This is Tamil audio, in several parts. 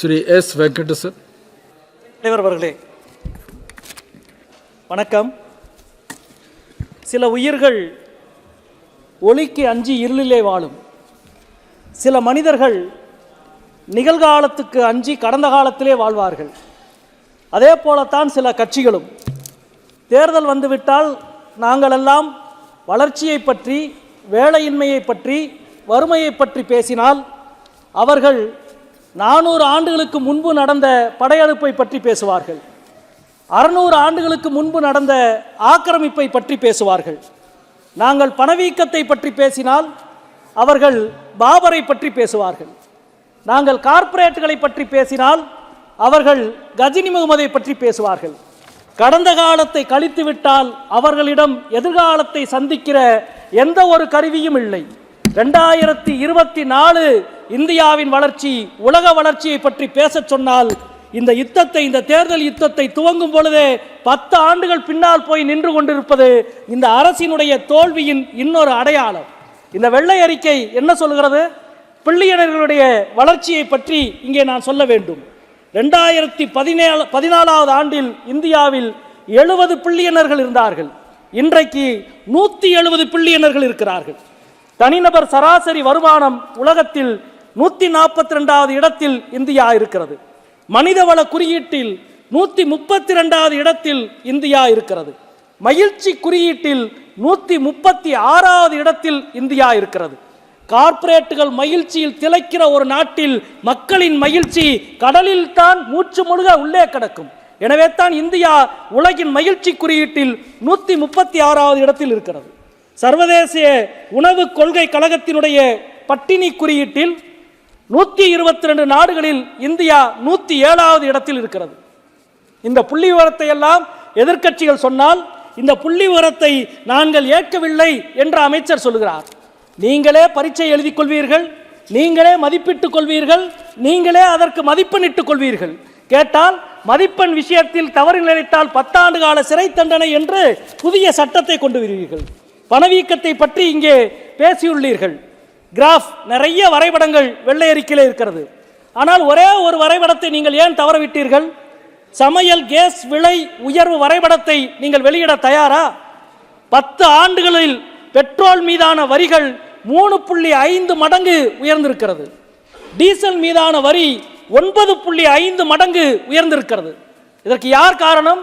ஸ்ரீ எஸ் வெங்கடேசன். தலைவர் அவர்களே வணக்கம். சில உயிர்கள் ஒளிக்கு அஞ்சி இருளிலே வாழும். சில மனிதர்கள் நிகழ்காலத்துக்கு அஞ்சி கடந்த காலத்திலே வாழ்வார்கள். அதே போலத்தான் சில கட்சிகளும். தேர்தல் வந்துவிட்டால் நாங்களெல்லாம் வளர்ச்சியை பற்றி வேலையின்மையை பற்றி வறுமையை பற்றி பேசினால் அவர்கள் நானூறு ஆண்டுகளுக்கு முன்பு நடந்த படையெடுப்பை பற்றி பேசுவார்கள். அறுநூறு ஆண்டுகளுக்கு முன்பு நடந்த ஆக்கிரமிப்பை பற்றி பேசுவார்கள். நாங்கள் பணவீக்கத்தை பற்றி பேசினால் அவர்கள் பாபரை பற்றி பேசுவார்கள். நாங்கள் கார்ப்பரேட்டுகளை பற்றி பேசினால் அவர்கள் கஜினி முகமதை பற்றி பேசுவார்கள். கடந்த காலத்தை கழித்துவிட்டால் அவர்களிடம் எதிர்காலத்தை சந்திக்கிற எந்த ஒரு கருவியும் இல்லை. ரெண்டாயிரத்தி இருபத்தி நாலு இந்தியாவின் வளர்ச்சி உலக வளர்ச்சியை பற்றி பேசச் சொன்னால் இந்த யுத்தத்தை இந்த தேர்தல் யுத்தத்தை துவங்கும் பொழுதே பத்து ஆண்டுகள் பின்னால் போய் நின்று கொண்டிருப்பது இந்த அரசினுடைய தோல்வியின் இன்னொரு அடையாளம். இந்த வெள்ளை அறிக்கை என்ன சொல்கிறது? பிள்ளையினர்களுடைய வளர்ச்சியை பற்றி இங்கே நான் சொல்ல வேண்டும். ரெண்டாயிரத்தி பதினேழு பதினாலாவது ஆண்டில் இந்தியாவில் எழுபது பில்லியனர்கள் இருந்தார்கள். இன்றைக்கு நூற்றி எழுபது பில்லியனர்கள் இருக்கிறார்கள். தனிநபர் சராசரி வருமானம் உலகத்தில் நூற்றி நாற்பத்தி ரெண்டாவது இடத்தில் இந்தியா இருக்கிறது மனிதவள குறியீட்டில் நூற்றி முப்பத்தி ரெண்டாவது இடத்தில் இந்தியா இருக்கிறது மகிழ்ச்சி குறியீட்டில் நூற்றி முப்பத்தி ஆறாவது இடத்தில் இந்தியா இருக்கிறது கார்ப்பரேட்டுகள் மகிழ்ச்சியில் திளைக்கிற ஒரு நாட்டில் மக்களின் மகிழ்ச்சி கடலில் தான் மூச்சு முழுக உள்ளே கிடக்கும். எனவே தான் இந்தியா உலகின் மகிழ்ச்சி குறியீட்டில் நூற்றி முப்பத்தி ஆறாவது இடத்தில் இருக்கிறது. சர்வதேச உணவு கொள்கை கழகத்தினுடைய பட்டினி குறியீட்டில் நூற்றி இருபத்தி ரெண்டு நாடுகளில் இந்தியா நூற்றி ஏழாவது இடத்தில் இருக்கிறது. இந்த புள்ளி விவரத்தை எல்லாம் எதிர்க்கட்சிகள் சொன்னால் இந்த புள்ளி விவரத்தை நாங்கள் ஏற்கவில்லை என்று அமைச்சர் சொல்கிறார் நீங்களே பரீட்சை எழுதிக் கொள்வீர்கள் நீங்களே மதிப்பிட்டுக் கொள்வீர்கள் நீங்களே அதற்கு மதிப்பெண்ணிட்டுக் கொள்வீர்கள். கேட்டால் மதிப்பெண் விஷயத்தில் தவறு நிலைத்தால் பத்தாண்டு கால சிறை தண்டனை என்று புதிய சட்டத்தை கொண்டு வருவீர்கள். பணவீக்கத்தை பற்றி இங்கே பேசியுள்ளீர்கள். கிராஃப் நிறைய வரைபடங்கள் வெள்ளை அறிக்கையில் இருக்கிறது. ஆனால் ஒரே ஒரு வரைபடத்தை நீங்கள் ஏன் தவறவிட்டீர்கள்? சமையல் கேஸ் விலை உயர்வு வரைபடத்தை நீங்கள் வெளியிட தயாரா? பத்து ஆண்டுகளில் பெட்ரோல் மீதான வரிகள் மூணு புள்ளி ஐந்து மடங்கு உயர்ந்திருக்கிறது. டீசல் மீதான வரி ஒன்பது புள்ளி ஐந்து மடங்கு உயர்ந்திருக்கிறது. இதற்கு யார் காரணம்?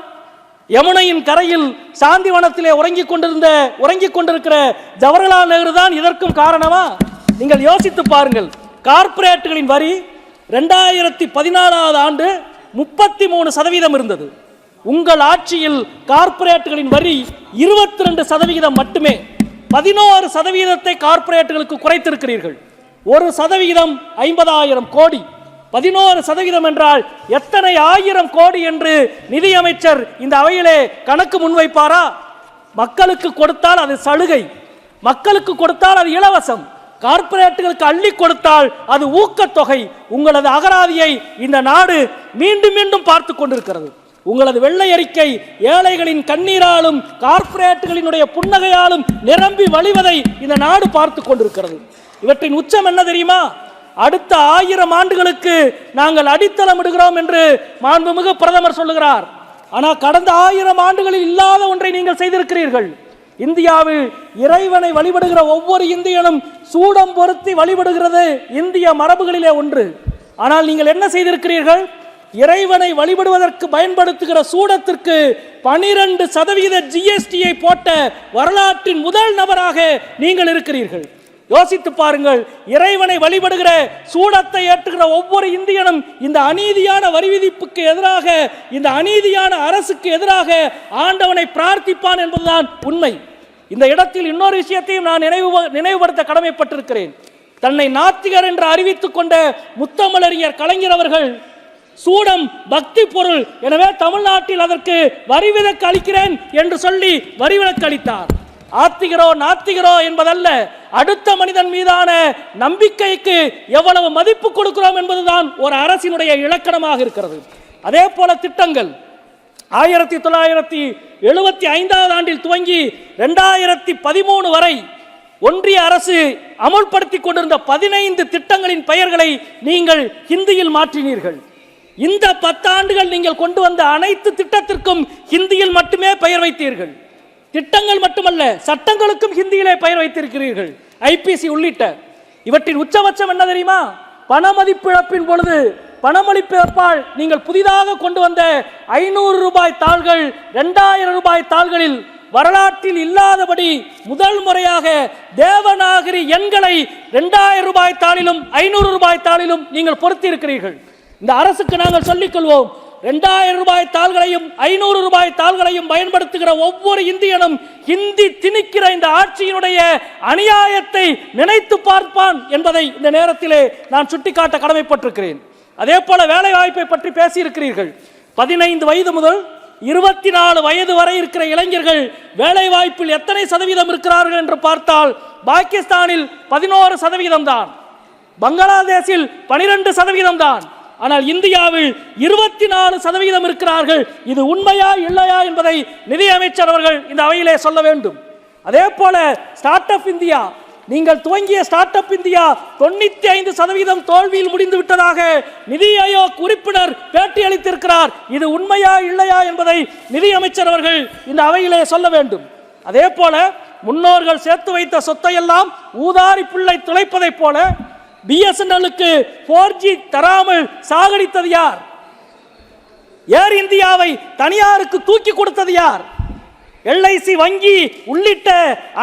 யமுனையின் கரையில் சாந்திவனத்திலே உறங்கிக் கொண்டிருந்த உறங்கிக் கொண்டிருக்கிற ஜவஹர்லால் நேரு தான் இதற்கும் காரணமா? நீங்கள் யோசித்து பாருங்கள். கார்ப்பரேட்டுகளின் வரி ரெண்டாயிரத்தி பதினாலாவது ஆண்டு முப்பத்தி மூணு சதவீதம் இருந்தது. உங்கள் ஆட்சியில் கார்ப்பரேட்டுகளின் வரி இருபத்தி ரெண்டு சதவிகிதம் மட்டுமே. பதினோரு சதவீதத்தை கார்ப்பரேட்டுகளுக்கு குறைத்திருக்கிறீர்கள். ஒரு சதவிகிதம் ஐம்பதாயிரம் கோடி. பதினோரு சதவீதம் என்றால் எத்தனை ஆயிரம் கோடி என்று நிதியமைச்சர் இந்த அவையிலே கணக்கு முன்வைப்பாரா? மக்களுக்கு கொடுத்தால் அது சலுகை. மக்களுக்கு கொடுத்தால் அது இலவசம். கார்ப்பரேட்டுகளுக்கு அள்ளி கொடுத்தால் அது ஊக்கத்தொகை. உங்களது அகராதியை இந்த நாடு மீண்டும் மீண்டும் பார்த்து கொண்டிருக்கிறது. உங்களது வெள்ளை அறிக்கை ஏழைகளின் கண்ணீராலும் கார்ப்பரேட்டுகளினுடைய புன்னகையாலும் நிரம்பி வழிவதை இந்த நாடு பார்த்து கொண்டிருக்கிறது. இவற்றின் உச்சம் என்ன தெரியுமா? அடுத்த ஆயிரம் ஆண்டுகளுக்கு நாங்கள் அடித்தளம் இடுகிறோம் என்று மாண்புமிகு பிரதமர் சொல்லுகிறார். ஆனால் கடந்த ஆயிரம் ஆண்டுகளில் இல்லாத ஒன்றை நீங்கள் செய்திருக்கிறீர்கள். இந்தியாவில் இறைவனை வழிபடுகிற ஒவ்வொரு இந்தியனும் சூடம் பொருத்தி வழிபடுகிறது இந்திய மரபுகளிலே ஒன்று. ஆனால் நீங்கள் என்ன செய்திருக்கிறீர்கள்? இறைவனை வழிபடுவதற்கு பயன்படுத்துகிற சூடத்திற்கு பனிரெண்டு சதவீத ஜிஎஸ்டியை போட்ட வரலாற்றின் முதல் நபராக நீங்கள் இருக்கிறீர்கள். யோசித்து பாருங்கள் இறைவனை வழிபடுகிற சூடத்தை ஏற்றுகிற ஒவ்வொரு இந்தியனும் இந்த அநீதியான வரி விதிப்புக்கு எதிராக இந்த அநீதியான அரசுக்கு எதிராக ஆண்டவனை பிரார்த்திப்பான் என்பதுதான் உண்மை. இந்த இடத்தில் இன்னொரு விஷயத்தையும் நான் நினைவு நினைவுபடுத்த கடமைப்பட்டிருக்கிறேன். தன்னை நாத்திகர் என்று அறிவித்துக் கொண்ட முத்தமிழறிஞர் கலைஞர் அவர்கள் சூடம் பக்தி பொருள் எனவே தமிழ்நாட்டில் அதற்கு வரி விலக்கு அளிக்கிறேன் என்று சொல்லி வரி விலக்கு அளித்தார். ஆத்திகிறோ நாத்திகிறோ என்பதல்ல. அடுத்த மனிதன் மீதான நம்பிக்கைக்கு எவ்வளவு மதிப்பு கொடுக்கிறோம் என்பதுதான் ஒரு அரசினுடைய இலக்கணமாக இருக்கிறது. அதே போல திட்டங்கள். ஆயிரத்தி தொள்ளாயிரத்தி எழுபத்தி ஐந்தாவது ஆண்டில் துவங்கி ரெண்டாயிரத்தி பதிமூணு வரை ஒன்றிய அரசு அமுல்படுத்தி கொண்டிருந்த பதினைந்து திட்டங்களின் பெயர்களை நீங்கள் ஹிந்தியில் மாற்றினீர்கள். இந்த பத்தாண்டுகள் நீங்கள் கொண்டு வந்த அனைத்து திட்டத்திற்கும் ஹிந்தியில் மட்டுமே பெயர் வைத்தீர்கள். திட்டங்கள் மட்டுமல்ல சட்டங்களுக்கும் ஹிந்தியிலே பெயர் வைத்திருக்கிறீர்கள். ஐபிசி உள்ளிட்ட இவற்றின் உச்சபட்சம் என்ன தெரியுமா? பணமதிப்பிழப்பின் பொழுது பணமதிப்பிழப்பால் நீங்கள் புதிதாக கொண்டு வந்த ஐநூறு ரூபாய் தாள்கள் இரண்டாயிரம் ரூபாய் தாள்களில் வரலாற்றில் இல்லாதபடி முதல் முறையாக தேவநாகரி எண்களை இரண்டாயிரம் ரூபாய் தாளிலும் ஐநூறு ரூபாய் தாளிலும் நீங்கள் பொருத்தி இருக்கிறீர்கள் இந்த அரசுக்கு நாங்கள் சொல்லிக் கொள்வோம் ரெண்டாயிரம் ரூபாய் தாள்களையும் ஐநூறு ரூபாய் தாள்களையும் பயன்படுத்துகிற ஒவ்வொரு இந்தியனும் ஹிந்தி திணிக்கிற இந்த ஆட்சியினுடைய அநியாயத்தை நினைத்து பார்ப்பான் என்பதை இந்த நேரத்திலே நான் சுட்டிக்காட்ட கடமைப்பட்டிருக்கிறேன். அதே போல வேலை வாய்ப்பை பற்றி பேசியிருக்கிறீர்கள். பதினைந்து வயது முதல் இருபத்தி நாலு வயது வரை இருக்கிற இளைஞர்கள் வேலை வாய்ப்பில் எத்தனை சதவீதம் இருக்கிறார்கள் என்று பார்த்தால் பாகிஸ்தானில் பதினோரு சதவீதம் தான் பங்களாதேஷில் பனிரெண்டு சதவீதம் தான் ஆனால் இந்தியாவில் இருபத்தி நாலு சதவீதம் இருக்கிறார்கள். இது உண்மையா இல்லையா என்பதை நிதியமைச்சர் அவர்கள் இந்த அவையிலே சொல்ல வேண்டும். அதே போல ஸ்டார்ட் அப் இந்தியா நீங்கள் துவங்கிய ஸ்டார்ட் அப் இந்தியா தொண்ணூத்தி ஐந்து சதவீதம் தோல்வியில் முடிந்து விட்டதாக நிதி ஆயோக் உறுப்பினர் பேட்டி அளித்திருக்கிறார். இது உண்மையா இல்லையா என்பதை நிதியமைச்சர் அவர்கள் இந்த அவையிலே சொல்ல வேண்டும். அதே போல முன்னோர்கள் சேர்த்து வைத்த சொத்தையெல்லாம் ஊதாரி பிள்ளை துளைப்பதைப் போல பிஎஸ்என்எல்லுக்கு ஃபோர் ஜி தராமல் சாகடித்தது யார்? ஏர் இந்தியாவை தனியாருக்கு தூக்கி கொடுத்தது யார்? எல்ஐசி வங்கி உள்ளிட்ட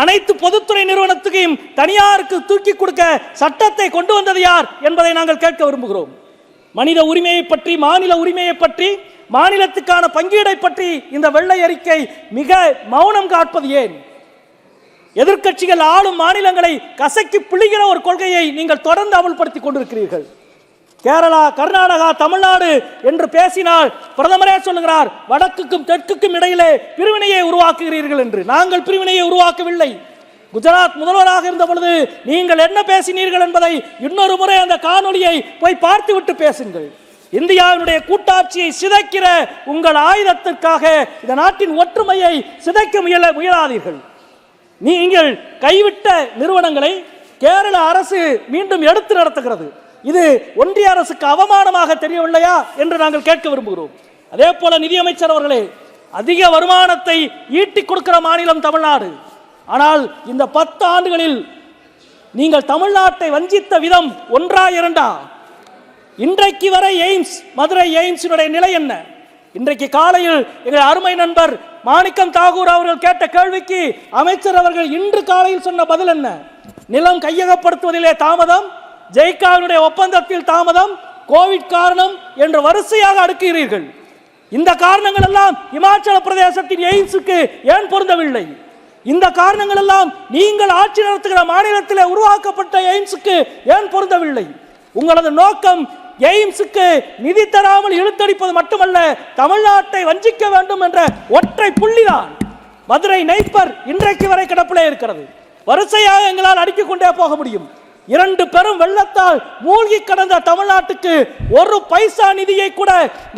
அனைத்து பொதுத்துறை நிறுவனத்துக்கும் தனியாருக்கு தூக்கி கொடுக்க சட்டத்தை கொண்டு வந்தது யார் என்பதை நாங்கள் கேட்க விரும்புகிறோம். மனித உரிமையை பற்றி மாநில உரிமையை பற்றி மாநிலத்துக்கான பங்கீடை பற்றி இந்த வெள்ளை அறிக்கை மிக மௌனம் காட்பது ஏன்? எதிர்க்கட்சிகள் ஆளும் மாநிலங்களை கசக்கி பிழிகிற ஒரு கொள்கையை நீங்கள் தொடர்ந்து அமல்படுத்தி கொண்டிருக்கிறீர்கள். கேரளா கர்நாடகா தமிழ்நாடு என்று பேசினால் பிரதமரே சொல்லுகிறார் வடக்குக்கும் தெற்குக்கும் இடையிலே பிரிவினையை உருவாக்குகிறீர்கள் என்று. நாங்கள் பிரிவினையை உருவாக்கவில்லை. குஜராத் முதல்வராக இருந்த பொழுது நீங்கள் என்ன பேசினீர்கள் என்பதை இன்னொரு முறை அந்த காணொலியை போய் பார்த்துவிட்டு பேசுங்கள். இந்தியாவினுடைய கூட்டாட்சியை சிதைக்கிற உங்கள் ஆயுதத்திற்காக இந்த நாட்டின் ஒற்றுமையை சிதைக்க முயல முயலாதீர்கள். நீங்கள் கைவிட்ட நிறுவனங்களை கேரள அரசு மீண்டும் எடுத்து நடத்துகிறது. இது ஒன்றிய அரசுக்கு அவமானமாக தெரியவில்லையா என்று நாங்கள் கேட்க விரும்புகிறோம். அதே போல நிதியமைச்சர் அவர்களே அதிக வருமானத்தை ஈட்டிக் கொடுக்கிற மாநிலம் தமிழ்நாடு. ஆனால் இந்த பத்து ஆண்டுகளில் நீங்கள் தமிழ்நாட்டை வஞ்சித்த விதம் ஒன்றா இரண்டா? இன்றைக்கு வரை எய்ம்ஸ் மதுரை எய்ம்ஸினுடைய நிலை என்ன? இன்றைக்கு காலையில் எங்கள் அருமை நண்பர் மாணிக்கம் தாகூர் அவர்கள் கேட்ட கேள்விக்கு அமைச்சர் அவர்கள் இன்று காலையில் சொன்ன பதில் என்ன? நிலம் கையகப்படுத்துவதிலே தாமதம் ஜெய்காவினுடைய ஒப்பந்தத்தில் தாமதம் கோவிட் காரணம் என்று வரிசையாக அடுக்குகிறீர்கள் இந்த காரணங்கள் எல்லாம் இமாச்சல பிரதேசத்தின் எய்ம்ஸுக்கு ஏன் பொருந்தவில்லை? இந்த காரணங்கள் எல்லாம் நீங்கள் ஆட்சி நடத்துகிற மாநிலத்தில் உருவாக்கப்பட்ட எய்ம்ஸுக்கு ஏன் பொருந்தவில்லை? உங்களது நோக்கம் எய்ம்ஸுக்கு நிதி தராமல் இழுத்தடிப்பது மட்டுமல்ல தமிழ்நாட்டை வஞ்சிக்க வேண்டும் என்ற ஒற்றை புள்ளிதான் மதுரை நெய்ப்பர் இன்றைக்கு வரை கிடப்பிலே இருக்கிறது. வரிசையாக எங்களால் அடுக்கிக் கொண்டே போக முடியும். இரண்டு பெரும் வெள்ளத்தால் மூழ்கி கடந்த தமிழ்நாட்டுக்கு ஒரு பைசா நிதியை கூட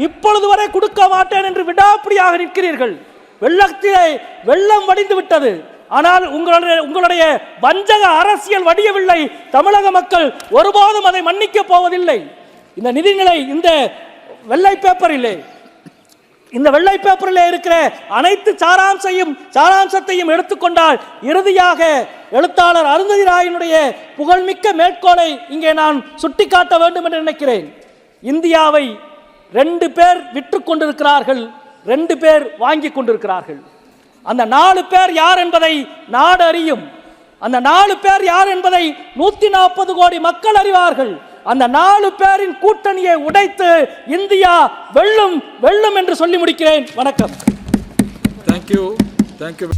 இப்பொழுது வரை கொடுக்க மாட்டேன் என்று விடாப்பிடியாக நிற்கிறீர்கள். வெள்ளத்திலே வெள்ளம் வடிந்து விட்டது. ஆனால் உங்களுடைய உங்களுடைய வஞ்சக அரசியல் வடியவில்லை. தமிழக மக்கள் ஒருபோதும் அதை மன்னிக்க போவதில்லை. இந்த நிதிநிலை இந்த வெள்ளை பேப்பரிலே இந்த வெள்ளை பேப்பரில் இருக்கிற அனைத்து சாராம்சையும் சாராம்சத்தையும் எடுத்துக்கொண்டால் இறுதியாக எழுத்தாளர் அருந்ததி ராயனுடைய புகழ்மிக்க மேற்கோளை இங்கே நான் சுட்டிக்காட்ட வேண்டும் என்று நினைக்கிறேன். இந்தியாவை ரெண்டு பேர் விற்று கொண்டிருக்கிறார்கள் ரெண்டு பேர் வாங்கி கொண்டிருக்கிறார்கள். அந்த நாலு பேர் யார் என்பதை நாடு அறியும் அந்த நாலு பேர் யார் என்பதை நூத்தி நாற்பது கோடி மக்கள் அறிவார்கள். அந்த நாலு பேரின் கூட்டணியை உடைத்து இந்தியா வெல்லும் வெல்லும் என்று சொல்லி முடிக்கிறேன். வணக்கம். Thank you thank you